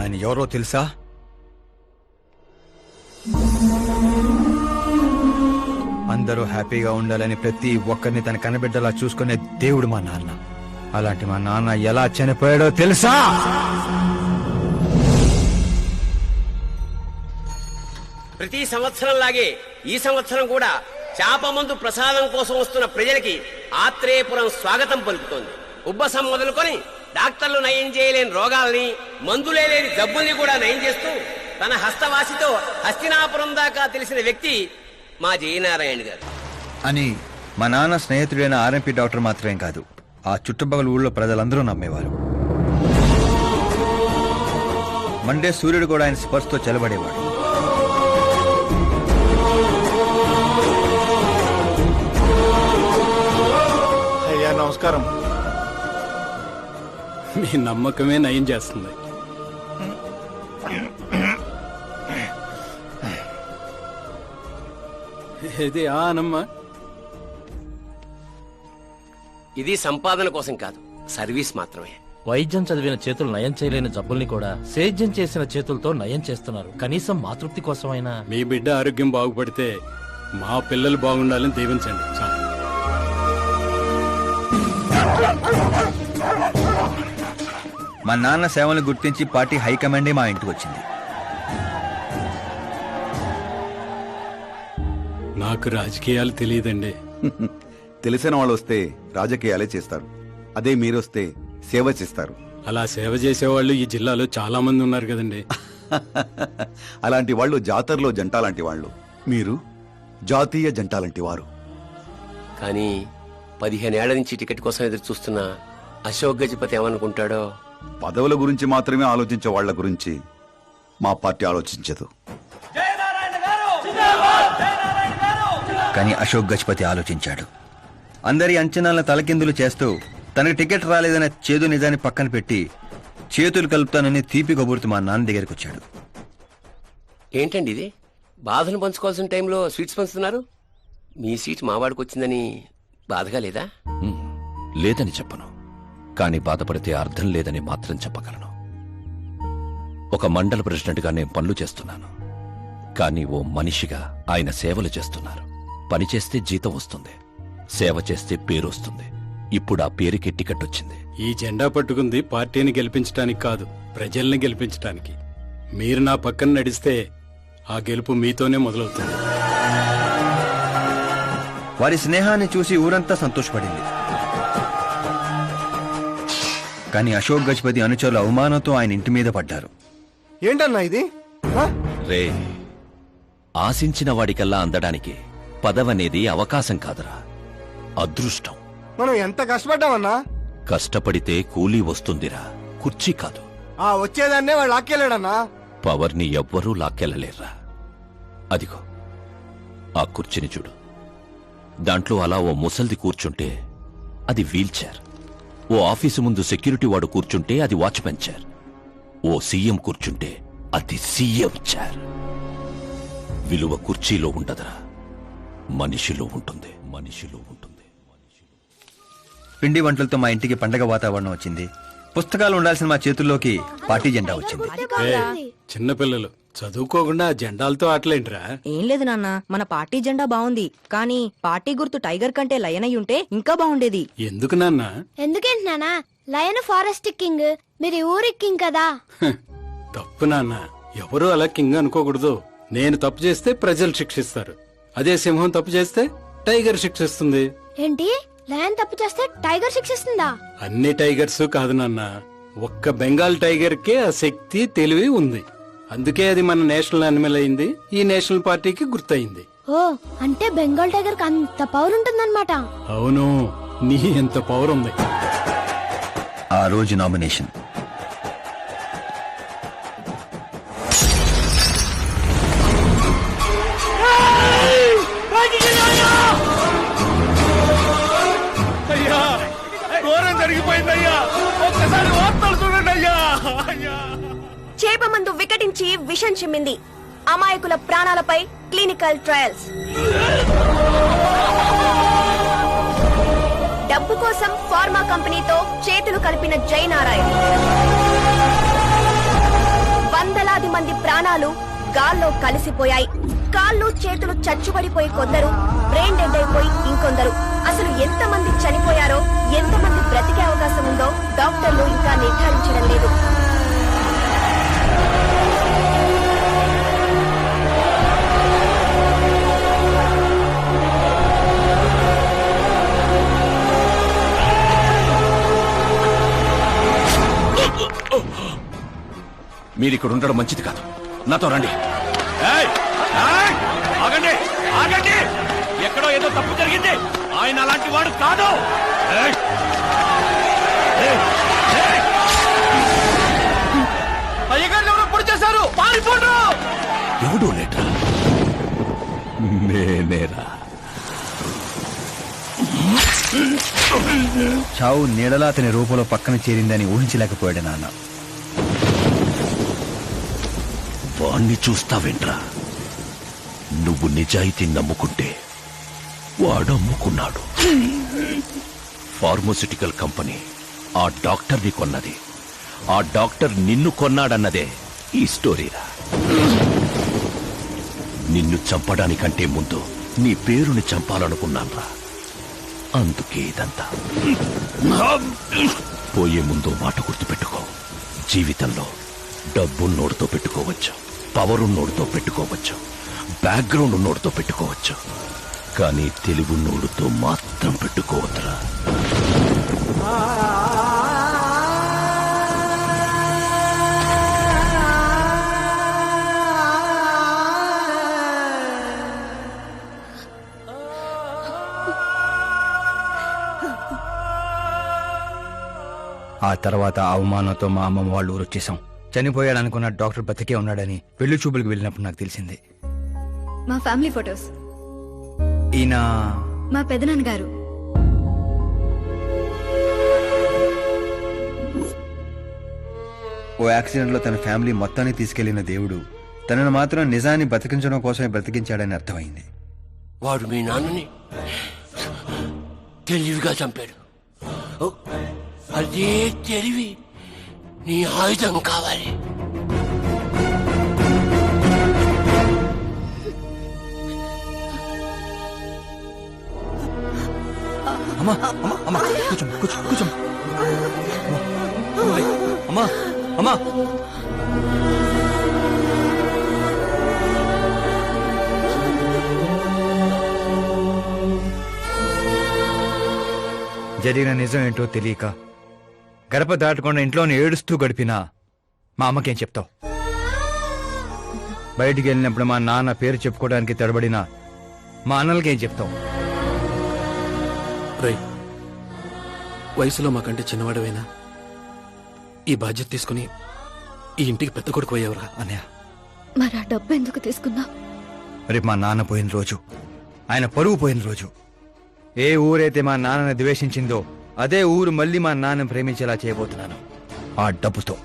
ఆయన ఎవరో తెలుసా? అందరూ హ్యాపీగా ఉండాలని ప్రతి ఒక్కరిని తన కనబిడ్డలా చూసుకునే దేవుడు మా నాన్న. అలాంటి మా నాన్న ఎలా చనిపోయాడో తెలుసా? ప్రతి సంవత్సరం లాగే ఈ సంవత్సరం కూడా చేప మందు ప్రసాదం కోసం వస్తున్న ప్రజలకి ఆత్రేయపురం స్వాగతం పలుకుతోంది. ఉబ్బసం మొదలుకొని డాక్టర్లు నయం చేయలేని రోగాల్ని మందులే లేని జబ్బుల్ని కూడా నయం చేస్తూ తన హస్తవాసితో హస్తినాపురం దాకా తెలిసిన వ్యక్తి మా జయనారాయణ గారు. అని మా నాన్న స్నేహితుడైన ఆర్ఎంపీ డాక్టర్ మాత్రమే కాదు ఆ చుట్టుపక్కల ఊళ్ళో ప్రజలందరూ నమ్మేవారు. మండే సూర్యుడు కూడా ఆయన స్పర్శతో చెలబడేవాడు అయ్యా నమస్కారం. మీ నమ్మకమే నయం చేస్తుంది. ఇది ఆ అనమ్మా ఇది సంపాదన కోసం కాదు సర్వీస్ మాత్రమే. వైద్యం చదివిన చేతులు నయం చేయలేని జబ్బుల్ని కూడా సేద్యం చేసిన చేతులతో నయం చేస్తున్నారు. కనీసం మాతృప్తి కోసమైనా. మీ బిడ్డ ఆరోగ్యం బాగుపడితే మా పిల్లలు బాగుండాలని దీవించండి. చాలు. మా నాన్న సేవలను గుర్తించి పార్టీ హైకమాండే మా ఇంటికి వచ్చింది. నాకు రాజకీయాలు తెలియదండి. తెలిసిన వాళ్ళు వస్తే రాజకీయాలే చేస్తారు. అదే మీరొస్తే సేవ చేస్తారు. అలా సేవ చేసేవాళ్ళు ఈ జిల్లాలో చాలా మంది ఉన్నారు కదండి. అలాంటి వాళ్ళు జాతరలో జంట లాంటి వాళ్ళు. మీరు జాతీయ జంట లాంటి వారు. కానీ పదిహేనేళ్ళ నుంచి టికెట్ కోసం ఎదురు చూస్తున్న అశోక్ గజపతి ఏమనుకుంటాడో? పదవుల గురించి మాత్రమే ఆలోచించే వాళ్ళ గురించి మా పార్టీ ఆలోచించదు. కానీ అశోక్ గజపతి ఆలోచించాడు. అందరి అంచనాలను తలకిందులు చేస్తూ తనకు టికెట్ రాలేదనే చేదు నిజాన్ని పక్కన పెట్టి చేతులు కలుపుతానని తీపి కబురుతూ మా నాన్న దగ్గరికి వచ్చాడు. ఏంటండి ఇది? బాధను పంచుకోవాల్సిన టైంలో స్వీట్స్ పంచుతున్నారు? మీ సీట్ మావాడికి వచ్చిందని బాధగా లేదా? లేదని చెప్పను. కానీ బాధపడితే అర్థం లేదని మాత్రం చెప్పగలను. ఒక మండల ప్రెసిడెంట్గా నేను పనులు చేస్తున్నాను. కానీ ఓ మనిషిగా ఆయన సేవలు చేస్తున్నారు. పని చేస్తే జీతం వస్తుంది. సేవ చేస్తే పేరు వస్తుంది. ఇప్పుడు ఆ పేరుకి టికెట్ వచ్చింది. ఈ జెండా పట్టుకుంది పార్టీని గెలిపించడానికి కాదు ప్రజల్ని గెలిపించడానికి మీరు నా పక్కన నడిస్తే ఆ గెలుపు మీతోనే మొదలవుతుంది. వారి స్నేహాన్ని చూసి ఊరంతా సంతోషపడింది. కానీ అశోక్ గజపతి అనుచరుల అవమానంతో ఆయన ఇంటి మీద పడ్డారు. ఏంటన్నా ఇది? రే ఆశించిన వాడికల్లా అందడానికి పదవనేది అవకాశం కాదురా. అదృష్టం. మనం ఎంత కష్టపడ్డామన్నా? కష్టపడితే కూలీ వస్తుందిరా. కుర్చీ కాదు. ఆ వచ్చేదాన్నే వాళ్ళు ఆక్కెళ్ళాడన్నా పవర్ని ఎవ్వరూ లాక్కెళ్ళలేర్రా. అదిగో ఆ కుర్చీని చూడు. దాంట్లో అలా ఓ ముసల్ది కూర్చుంటే అది వీల్ చైర్. ఓ ఆఫీసు ముందు సెక్యూరిటీ వాడు కూర్చుంటే అది వాచ్మెన్ చైర్ ఓ సీఎం కూర్చుంటే అది సీఎం చైర్ విలువ కుర్చీలో ఉండదురా. మనిషిలో ఉంటుంది. మనిషిలో ఉంటుంది. పిండి వంటలతో మా ఇంటికి పండగ వాతావరణం వచ్చింది. పుస్తకాలు ఉండాల్సిన మా చేతుల్లోకి పార్టీ జెండా వచ్చింది. చిన్నపిల్లలు చదువుకోకుండా జెండాలతో ఆటలేంట్రా? ఏం లేదు నాన్న మన పార్టీ జెండా బాగుంది కానీ పార్టీ గుర్తు టైగర్ కంటే లయన్ అయి ఉంటే ఇంకా బాగుండేది ఎందుకు నాన్న? ఎందుకేంటి నానా లయన్ ఫారెస్ట్ కింగ్ మీరు ఊరి కింగ్ కదా? తప్పు నాన్న. ఎవరు అలా కింగ్ అనుకోకూడదు. నేను తప్పు చేస్తే ప్రజలు శిక్షిస్తారు. అదే సింహం తప్పు చేస్తే టైగర్ శిక్షిస్తుంది. ఏంటి? లయన్ తప్పు చేస్తే టైగర్ శిక్షిస్తుందా? అన్ని టైగర్స్ కాదు నాన్న. ఒక్క బెంగాల్ టైగర్ కే ఆ శక్తి తెలివి ఉంది. అందుకే అది మన నేషనల్ అనిమల్ అయింది. ఈ నేషనల్ పార్టీకి గుర్తయింది. ఓ అంటే బెంగాల్ టైగర్కి అంత పవర్ ఉంటుందన్నమాట. అవును నీ ఎంత పవర్ ఉంది. ఆ రోజు నామినేషన్ చేపమందు వికటించి విషం చిమ్మింది. అమాయకుల ప్రాణాలపై క్లినికల్ ట్రయల్స్. డబ్బు కోసం ఫార్మా కంపెనీతో చేతులు కలిపిన జయనారాయణ. వందలాది మంది ప్రాణాలు గాల్లో కలిసిపోయాయి. కాళ్ళు చేతులు చచ్చుబడిపోయి కొందరు బ్రెయిన్ డెడ్ అయిపోయి ఇంకొందరు. అసలు ఎంతమంది చనిపోయారో ఎంతమంది బ్రతికే అవకాశం ఉందో డాక్టర్లు ఇంకా నిర్ధారించడం లేదు. మీరు ఇక్కడ ఉండడం మంచిది కాదు. నాతో రండి! ఆగండి! ఆగండి! ఎక్కడో ఏదో తప్పు జరిగింది. ఆయన అలాంటి వాడు కాదు! ఏయ్! ఎవడూ లేట్రా? నేనేరా. చావు నీడలా అతని రూపంలో పక్కన చేరిందని ఊహించలేకపోయాడు నాన్న. వాణ్ణి చూస్తావేంట్రా? నువ్వు నిజాయితీ నమ్ముకుంటే వాడు అమ్ముకున్నాడు ఫార్మోసిటికల్ కంపెనీ ఆ డాక్టర్ని కొన్నది. ఆ డాక్టర్ నిన్ను కొన్నాడన్నదే ఈ స్టోరీరా. నిన్ను చంపడానికంటే ముందు నీ పేరుని చంపాలనుకున్నాన్రా. అందుకే ఇదంతా. పోయే ముందు మాట గుర్తుపెట్టుకో. జీవితంలో డబ్బు నోడుతో పెట్టుకోవచ్చు. పవర్ ఉన్నోడితో పెట్టుకోవచ్చు. బ్యాక్గ్రౌండ్ ఉన్నోడితో పెట్టుకోవచ్చు. కానీ తెలుగు నోడుతో మాత్రం పెట్టుకోవద్దురా. ఆ తర్వాత అవమానంతో మా అమ్మమ్మ వాళ్ళు ఊరు వచ్చేసాం చనిపోయాడు అనుకున్న డాక్టర్ బతికే ఉన్నాడని పెళ్ళి చూపులకు వెళ్ళినప్పుడు నాకు తెలిసింది. మా ఫ్యామిలీ ఫొటోస్. ఈయన మా పెదనాన్న గారు. ఓ యాక్సిడెంట్లో తన ఫ్యామిలీ మొత్తాన్ని తీసుకెళ్ళిన దేవుడు తనను మాత్రం నిజాన్ని బతికించడం కోసమే బ్రతికించాడని అర్థమైంది. వాడు మీ నాన్నని తెలివిగా చంపాడు. ఓ, అదే తెలివి. నీ ఆయుధం కావాలి. అమ్మా అమ్మా అమ్మా కూర్చో కూర్చో కూర్చో అమ్మా అమ్మా. జరిగిన నిజం ఏంటో తెలియక గడప దాటకుండా ఇంట్లోనే ఏడుస్తూ గడిపినా మా అమ్మకేం చెప్తావు? బయటికి వెళ్ళినప్పుడు మా నాన్న పేరు చెప్పుకోవడానికి తడబడిన మా అన్నలకేం చెప్తావు? రై వయసులో మాకంటే చిన్నవాడవైనా? ఈ బాధ్యత తీసుకుని ఈ ఇంటికి పెద్ద కొడుకు అయ్యేవరా? అన్నయ్య. మరి ఆ డబ్బు ఎందుకు తీసుకున్నా రేపు మా నాన్న పోయిన రోజు ఆయన పరువు పోయిన రోజు ఏ ఊరైతే మా నాన్నని ద్వేషించిందో అదే ఊరు మళ్ళీ మా నాన్న ప్రేమించేలా చేయబోతున్నాను. ఆ డబ్బుతో.